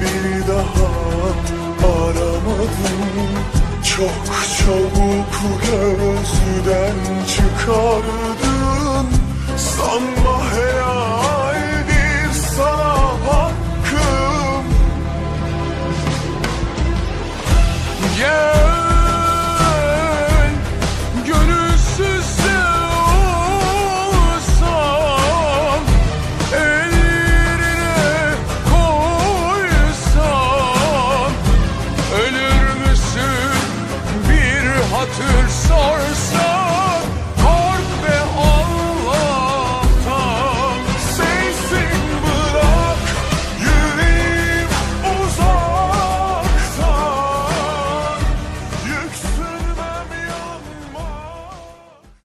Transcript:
bir daha aramadım. Çok çabuk gözden çıkardım. yours.